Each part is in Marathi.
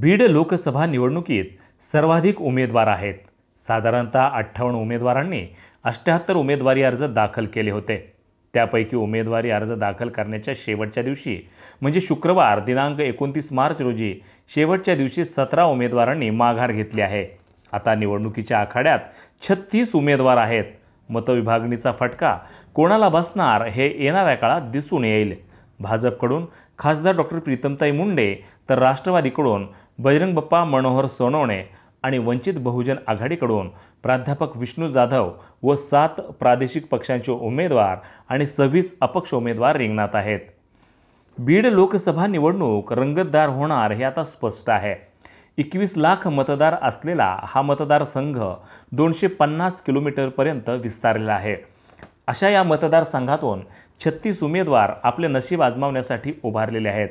बीड लोकसभा निवडणुकीत सर्वाधिक उमेदवार आहेत. साधारणतः अठ्ठावन्न उमेदवारांनी अष्ट्याहत्तर उमेदवारी अर्ज दाखल केले होते. त्यापैकी उमेदवारी अर्ज दाखल करण्याच्या शेवटच्या दिवशी म्हणजे शुक्रवार दिनांक एकोणतीस मार्च रोजी शेवटच्या दिवशी सतरा उमेदवारांनी माघार घेतली आहे. आता निवडणुकीच्या आखाड्यात छत्तीस उमेदवार आहेत. मतविभागणीचा फटका कोणाला बसणार हे येणाऱ्या काळात दिसून येईल. भाजपकडून खासदार डॉक्टर प्रीतमताई मुंडे तर राष्ट्रवादीकडून बजरंग बप्पा मनोहर सोनवणे आणि वंचित बहुजन आघाडीकडून प्राध्यापक विष्णू जाधव व सात प्रादेशिक पक्षांचे उमेदवार आणि सव्वीस अपक्ष उमेदवार रिंगणात आहेत. बीड लोकसभा निवडणूक रंगतदार होणार हे आता स्पष्ट आहे. एकवीस लाख मतदार असलेला हा मतदारसंघ दोनशे पन्नास किलोमीटरपर्यंत विस्तारलेला आहे. अशा या मतदारसंघातून छत्तीस उमेदवार आपले नशीब आजमावण्यासाठी उभारलेले आहेत.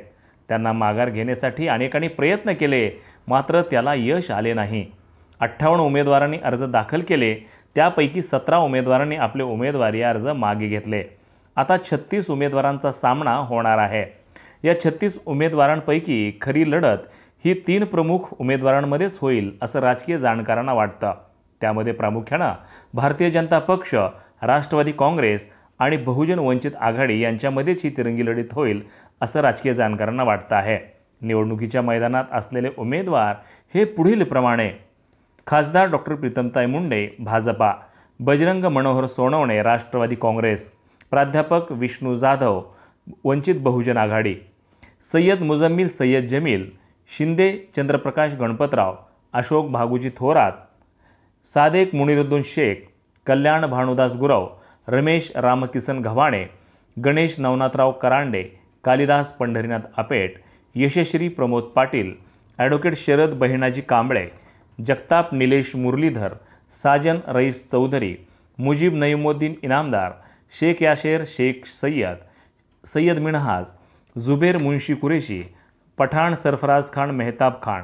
त्यांना माघार घेण्यासाठी अनेकांनी प्रयत्न केले मात्र त्याला यश आले नाही. अठ्ठावन्न उमेदवारांनी अर्ज दाखल केले त्यापैकी सतरा उमेदवारांनी आपले उमेदवारी अर्ज मागे घेतले. आता छत्तीस उमेदवारांचा सामना होणार आहे. या छत्तीस उमेदवारांपैकी खरी लढत ही तीन प्रमुख उमेदवारांमध्येच होईल असं राजकीय जाणकारांना वाटतं. त्यामध्ये प्रामुख्यानं भारतीय जनता पक्ष राष्ट्रवादी काँग्रेस आणि बहुजन वंचित आघाडी यांच्यामध्येच ही तिरंगी लढत होईल असं राजकीय जाणकारांना वाटतं आहे. निवडणुकीच्या मैदानात असलेले उमेदवार हे पुढील प्रमाणे खासदार डॉक्टर प्रीतमताई मुंडे भाजपा बजरंग मनोहर सोनवणे राष्ट्रवादी काँग्रेस प्राध्यापक विष्णू जाधव वंचित बहुजन आघाडी सय्यद मुजम्मिल सय्यद जमील शिंदे चंद्रप्रकाश गणपतराव अशोक भागुजी थोरात सादेक मुनिरुद्दीन शेख कल्याण भानुदास गुरव रमेश रामकिसन घवाणे गणेश नवनाथराव करांडे कालिदास पंढरीनाथ आपेट यशश्री प्रमोद पाटील ॲडव्होकेट शरद बहिणाजी कांबळे जगताप निलेश मुरलीधर साजन रईस चौधरी मुजीब नईमुद्दीन इनामदार शेख याशेर शेख सय्यद सय्यद मिनहाज जुबेर मुंशी कुरेशी पठाण सरफराज खान मेहताब खान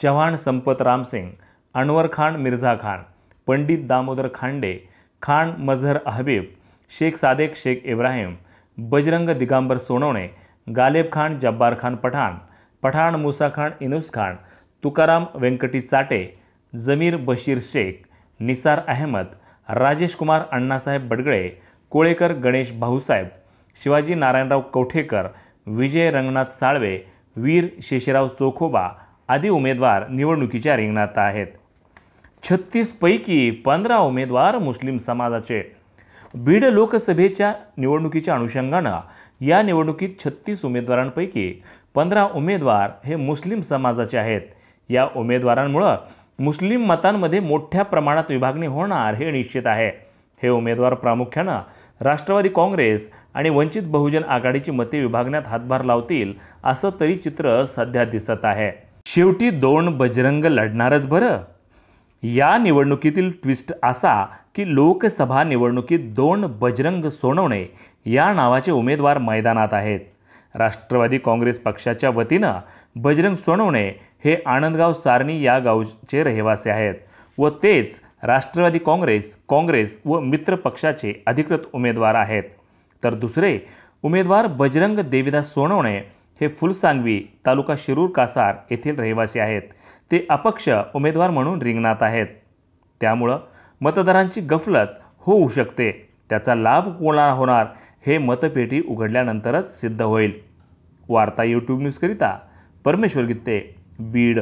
चव्हाण संपत रामसिंग अनवर खान मिर्झा खान पंडित दामोदर खांडे खान मझहर हबीब शेख सादेक शेख इब्राहिम बजरंग दिगांबर सोनवणे गालेब खान जब्बार खान पठाण पठाण मुसा खान इनुस खान तुकाराम व्यंकटी चाटे जमीर बशीर शेख निसार अहमद राजेश कुमार अण्णासाहेब बडगळे कोळेकर गणेश भाऊसाहेब शिवाजी नारायणराव कवठेकर विजय रंगनाथ साळवे वीर शेषराव चोखोबा आदी उमेदवार निवडणुकीच्या रिंगणात आहेत. छत्तीसपैकी पंधरा उमेदवार मुस्लिम समाजाचे बीड लोकसभेच्या निवडणुकीच्या अनुषंगानं या निवडणुकीत छत्तीस उमेदवारांपैकी पंधरा उमेदवार हे मुस्लिम समाजाचे आहेत. या उमेदवारांमुळं मुस्लिम मतांमध्ये मोठ्या प्रमाणात विभागणी होणार हे निश्चित आहे. हे उमेदवार प्रामुख्यानं राष्ट्रवादी काँग्रेस आणि वंचित बहुजन आघाडीची मते विभागण्यात हातभार लावतील असं तरी चित्र सध्या दिसत आहे. शेवटी दोन बजरंग लढणारच बरं. या निवडणुकीतील ट्विस्ट असा की लोकसभा निवडणुकीत दोन बजरंग सोनवणे या नावाचे उमेदवार मैदानात आहेत. राष्ट्रवादी काँग्रेस पक्षाच्या वतीनं बजरंग सोनवणे हे आनंदगाव सारणी या गावचे रहिवासी आहेत व तेच राष्ट्रवादी काँग्रेस काँग्रेस व मित्र पक्षाचे अधिकृत उमेदवार आहेत. तर दुसरे उमेदवार बजरंग देविदास सोनवणे हे फुलसांगवी तालुका शिरूर कासार येथील रहिवासी आहेत. ते अपक्ष उमेदवार म्हणून रिंगणात आहेत. त्यामुळं मतदारांची गफलत होऊ शकते. त्याचा लाभ कोणाला होणार हे मतपेटी उघडल्यानंतरच सिद्ध होईल. वार्ता यूट्यूब न्यूजकरिता परमेश्वर गित्ते बीड.